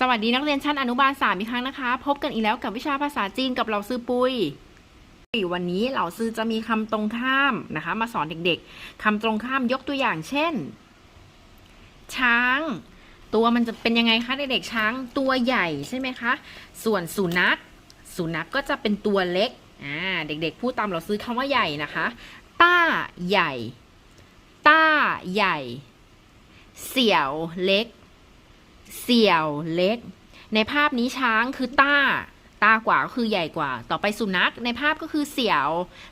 สวัสดีนักเรียนชั้นอนุบาลสามอีกครั้งนะคะ พบกันอีกแล้วกับวิชาภาษาจีนกับเราซื้อปุย วันนี้เราซื้อจะมีคำตรงข้ามนะคะ มาสอนเด็กๆคำตรงข้ามยกตัวอย่างเช่น ช้าง ตัวมันจะเป็นยังไงคะเด็กๆช้างตัวใหญ่ใช่ไหมคะ ส่วนสุนัข สุนัขก็จะเป็นตัวเล็กอ่าเด็กๆพูดตามเราซื้อคำว่าใหญ่นะคะต้าใหญ่ ต้าใหญ่ เสี่ยวเล็ก เสี่ยวเล็ก ในภาพนี้ช้างคือต้า ต้ากว่าก็คือใหญ่กว่า ต่อไปสุนัขในภาพก็คือเสี่ยว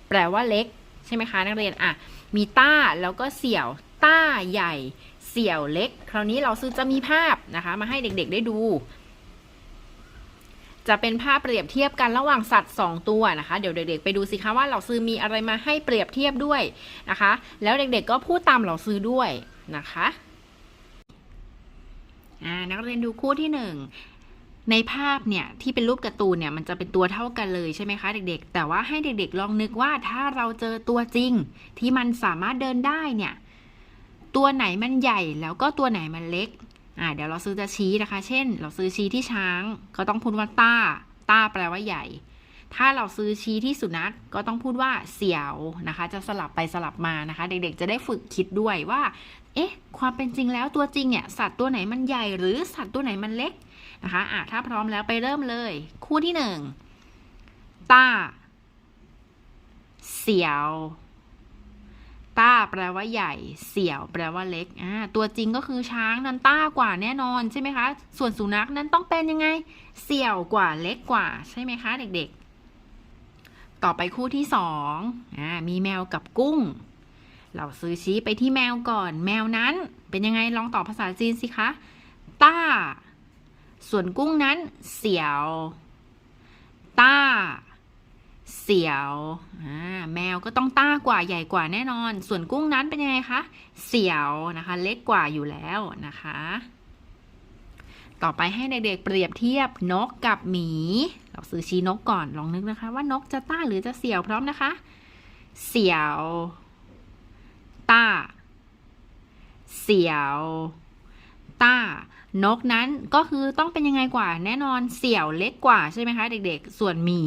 แปลว่าเล็ก ใช่ไหมคะนักเรียนอะมีต้าแล้วก็เสี่ยว ต้าใหญ่ เสี่ยวเล็ก คราวนี้เราซื้อจะมีภาพนะคะ มาให้เด็กๆได้ดู จะเป็นภาพเปรียบเทียบกันระหว่างสัตว์ 2 ตัวนะคะ เดี๋ยวเด็กๆไปดูสิคะว่าเราซื้อมีอะไรมาให้เปรียบเทียบด้วยนะคะ แล้วเด็กๆก็พูดตามเราซื้อด้วยนะคะ นักเรียนดูคู่ที่หนึ่งในภาพเนี่ยที่เป็นรูปการ์ตูนเนี่ยมันจะเป็นตัวเท่ากันเลยใช่ไหมคะเด็กๆ แต่ว่าให้เด็กๆลองนึกว่าถ้าเราเจอตัวจริง ที่มันสามารถเดินได้เนี่ย ตัวไหนมันใหญ่แล้วก็ตัวไหนมันเล็กอ่าเดี๋ยวเราซื้อจะชี้นะคะ เช่น เราซื้อชี้ที่ช้างก็ต้องพูดว่าต้า ต้าแปลว่าใหญ่ ถ้าเราซื้อชี้ที่สุนัขก็ต้องพูดว่าเสี่ยวนะคะ จะสลับไปสลับมานะคะ เด็กๆ จะได้ฝึกคิดด้วยว่า เอ๊ะ ความเป็นจริงแล้วตัวจริงเนี่ย สัตว์ตัวไหนมันใหญ่หรือสัตว์ตัวไหนมันเล็กนะคะอะถ้าพร้อมแล้วไปเริ่มเลย คู่ที่หนึ่งต้า เสี่ยวต้าแปลว่าใหญ่ เสี่ยว แปลว่าเล็กอ่าตัวจริงก็คือช้างนั้นต้ากว่าแน่นอนใช่ไหมคะ ส่วนสุนัขนั้นต้องเป็นยังไง เสี่ยวกว่าเล็กกว่า ใช่ไหมคะ เด็กๆ ต่อไปคู่ที่สองอ่ามีแมวกับกุ้ง เราซื้อชี้ไปที่แมวก่อน แมวนั้นเป็นยังไงลองตอบภาษาจีนสิคะต้า ส่วนกุ้งนั้น เสี่ยวต้า เสี่ยวแมวก็ต้องต้ากว่าใหญ่กว่าแน่นอน ส่วนกุ้งนั้นเป็นยังไงคะ เสี่ยวนะคะ เล็กกว่าอยู่แล้วนะคะ ต่อไปให้เด็กๆเปรียบเทียบนกกับหมี เราซื้อชี้นกก่อนลองนึกนะคะ ว่านกจะต้าหรือจะเสี่ยวพร้อมนะคะ เสี่ยว ต้า เสี่ยว ต้า นกนั้นก็คือต้องเป็นยังไงกว่า แน่นอนเสี่ยวเล็กกว่าใช่ไหมคะ เด็กๆ ส่วนหมี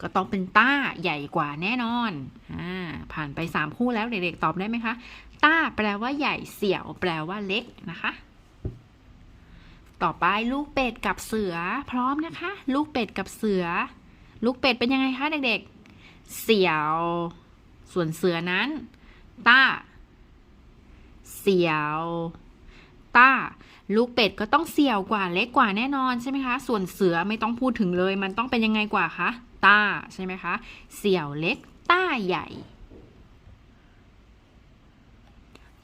ก็ต้องเป็นต้าใหญ่กว่าแน่นอนอ่าผ่านไปสามคู่แล้วเด็กๆตอบได้ไหมคะ ต้าแปลว่าใหญ่ เสี่ยว แปลว่าเล็กนะคะ ต่อไปลูกเป็ดกับเสือพร้อมนะคะ ลูกเป็ดกับเสือ ลูกเป็ดเป็นยังไงคะเด็กๆ เสี่ยว ส่วนเสือนั้น ต้า เสี่ยวต้า ลูกเป็ดก็ต้องเสี่ยวกว่าเล็กกว่าแน่นอนใช่ไหมคะ ส่วนเสือไม่ต้องพูดถึงเลย มันต้องเป็นยังไงกว่าคะต้าใช่ไหมคะ เสี่ยวเล็ก ต้าใหญ่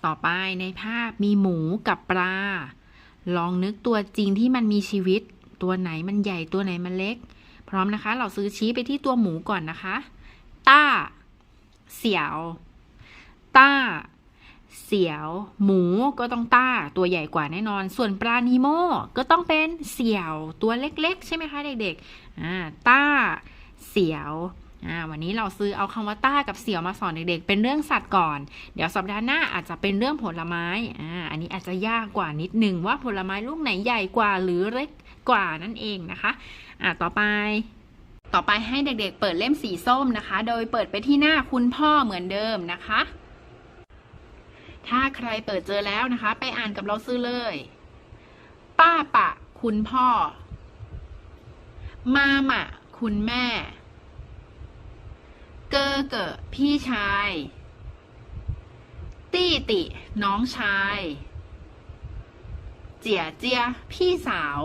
ต่อไปในภาพมีหมูกับปลา ลองนึกตัวจริงที่มันมีชีวิต ตัวไหนมันใหญ่ตัวไหนมันเล็ก พร้อมนะคะ เราซื้อชี้ไปที่ตัวหมูก่อนนะคะ ต้า เสี่ยว เสียว หมูก็ต้องต้าตัวใหญ่กว่าแน่นอน ส่วนปลานีโมก็ต้องเป็นเสี่ยวตัวเล็กๆ ใช่ไหมคะเด็กๆอ่าต้า เสียวอ่าวันนี้เราซื้อเอาคำว่าต้ากับเสี่ยวมาสอนเด็กๆ เป็นเรื่องสัตว์ก่อน เดี๋ยวสัปดาห์หน้าอาจจะเป็นเรื่องผลไม้อ่าอันนี้อาจจะยากกว่านิดนึงว่าผลไม้ลูกไหนใหญ่กว่าหรือเล็กกว่านั่นเองนะคะอ่าต่อไป ต่อไปให้เด็กๆ เปิดเล่มสีส้มนะคะ โดยเปิดไปที่หน้าคุณพ่อเหมือนเดิมนะคะ ถ้าใครเปิดเจอแล้วนะคะ ไปอ่านกับเราซื้อเลย ป้าปะ คุณพ่อ มามะ คุณแม่ เกอเกอพี่ชาย ตี้ติ น้องชาย เจียเจีย พี่สาว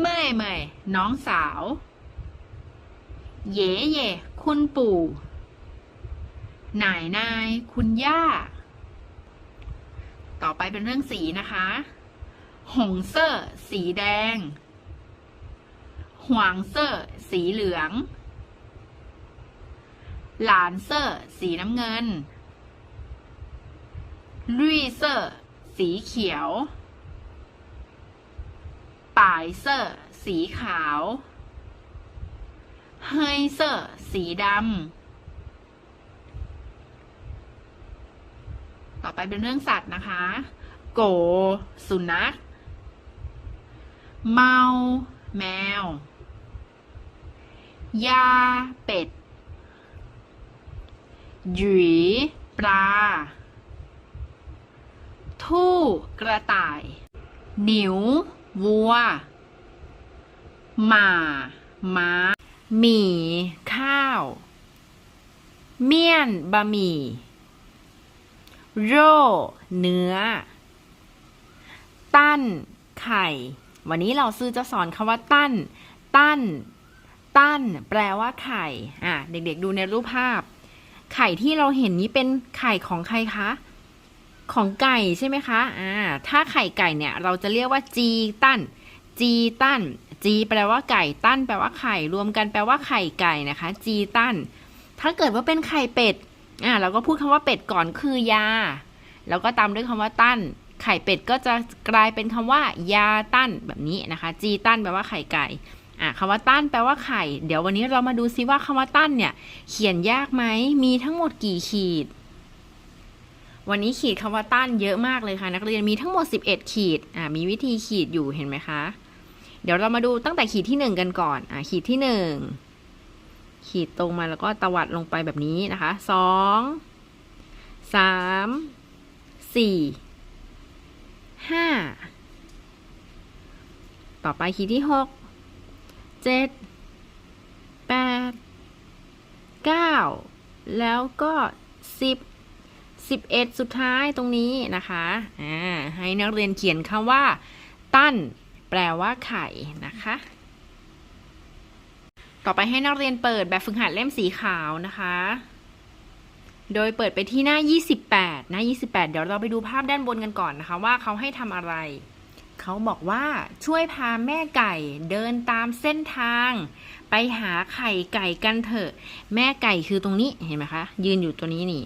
เม่ยเม่ยน้องสาว เย่เย่คุณปู่ นายนาย คุณย่า ต่อไปเป็นเรื่องสีนะคะ หงเซอร์สีแดง หวางเซอร์สีเหลือง หลานเซอร์สีน้ำเงิน ลุยเซอร์สีเขียว ป่ายเซอร์สีขาว เฮยเซอร์สีดำ ต่อ ไปเป็นเรื่องสัตว์นะคะ โก สุนัข เมา แมว ยา เป็ด หยีปลา ทู่ กระต่าย หนิว วัว หมา ม้า หมี่ ข้าว เมี่ยน บะหมี่ โร่เนื้อ ตั้น ไข่ วันนี้เราซื้อจะสอนคำว่าตั้น ตั้น ตั้น แปลว่าไข่ อะ เด็กๆดูในรูปภาพ ไข่ที่เราเห็นนี้เป็นไข่ของใครคะ ของไก่ใช่ไหมคะ อ่า ถ้าไข่ไก่เนี่ย เราจะเรียกว่าจีตั้น จีตั้น จีแปลว่าไก่ ตั้น แปลว่าไข่ รวมกันแปลว่าไข่ไก่นะคะ จีตั้น ถ้าเกิดว่าเป็นไข่เป็ด อ่าเราก็พูดคำว่าเป็ดก่อนคือยา แล้วก็ตามด้วยคำว่าตั้น ไข่เป็ดก็จะกลายเป็นคำว่า ยาตั้นแบบนี้นะคะ จีตั้นแปลว่าไข่ไก่อะคำว่าตั้นแปลว่าไข่ เดี๋ยววันนี้เรามาดูซิว่าคำว่าตั้นเนี่ย เขียนยากไหมมีทั้งหมดกี่ขีด วันนี้ขีดคำว่าตั้นเยอะมากเลยค่ะ นักเรียนมีทั้งหมด 11 ขีดอ่ามีวิธีขีดอยู่เห็นไหมคะ เดี๋ยวเรามาดูตั้งแต่ขีดที่ 1 กันก่อนอ่าขีดที่ 1 ขีดตรงมาแล้วก็ตวัดลงไปแบบนี้นะคะสองสามสี่ห้าต่อไปขีดที่หกเจ็ดแปดเก้าแล้วก็สิบสิบเอ็ดสุดท้ายตรงนี้นะคะอ่าให้นักเรียนเขียนคำว่า ตั้น แปลว่าไข่นะคะ ต่อไปให้นักเรียนเปิดแบบฝึกหัดเล่มสีขาวนะคะ โดยเปิดไปที่หน้า 28 หน้า 28 เดี๋ยวเราไปดูภาพด้านบนกันก่อนนะคะ ว่าเขาให้ทำอะไร เขาบอกว่าช่วยพาแม่ไก่เดินตามเส้นทาง ไปหาไข่ไก่กันเถอะ แม่ไก่คือตรงนี้เห็นไหมคะ ยืนอยู่ตัวนี้นี่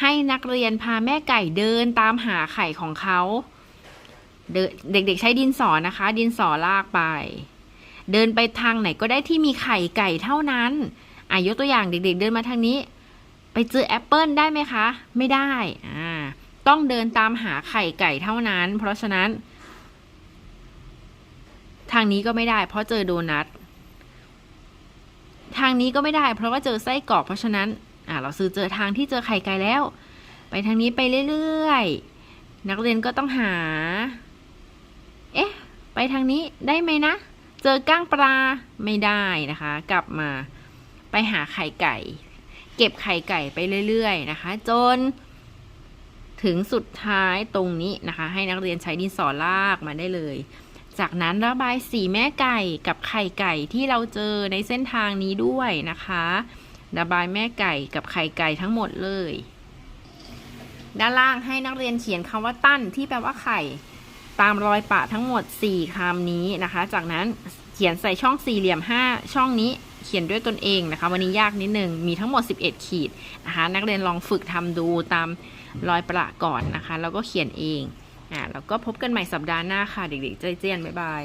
ให้นักเรียนพาแม่ไก่เดินตามหาไข่ของเขา เดินเด็กๆใช้ดินสอนะคะ ดินสอลากไป เดินไปทางไหนก็ได้ที่มีไข่ไก่เท่านั้นอะยกตัวอย่างเด็ก ๆ เดินมาทางนี้ ไปเจอแอปเปิลได้ไหมคะ ไม่ได้อ่าต้องเดินตามหาไข่ไก่เท่านั้น เพราะฉะนั้น ทางนี้ก็ไม่ได้ เพราะเจอโดนัททางนี้ก็ไม่ได้ เพราะว่าเจอไส้กรอกเพราะฉะนั้นอ่าเราซื้อเจอทางที่เจอไข่ไก่แล้ว ไปทางนี้ไปเรื่อยๆนักเรียนก็ต้องหา เอ๊ะ ไปทางนี้ได้ไหมนะ เจอก้างปลาไม่ได้นะคะ กลับมาไปหาไข่ไก่ เก็บไข่ไก่ไปเรื่อยๆนะคะ จน ถึงสุดท้ายตรงนี้นะคะ ให้นักเรียนใช้ดินสอลากมาได้เลย จากนั้นระบายสีแม่ไก่กับไข่ไก่ที่เราเจอในเส้นทางนี้ด้วยนะคะ ระบายแม่ไก่กับไข่ไก่ทั้งหมดเลย ด้านล่างให้นักเรียนเขียนคำว่าตั้นที่แปลว่าไข่ ตามรอยปะทั้งหมด 4 คำนี้นะคะ จากนั้นเขียนใส่ช่องสี่เหลี่ยม 5 ช่องนี้เขียนด้วยตนเองนะคะ วันนี้ยากนิดนึง มีทั้งหมด 11 ขีดนะคะ นักเรียนลองฝึกทำดูตามรอยประก่อนนะคะ แล้วก็เขียนเองอ่าแล้วก็พบกันใหม่สัปดาห์หน้าค่ะ เด็กๆใจเจียนบ๊ายบาย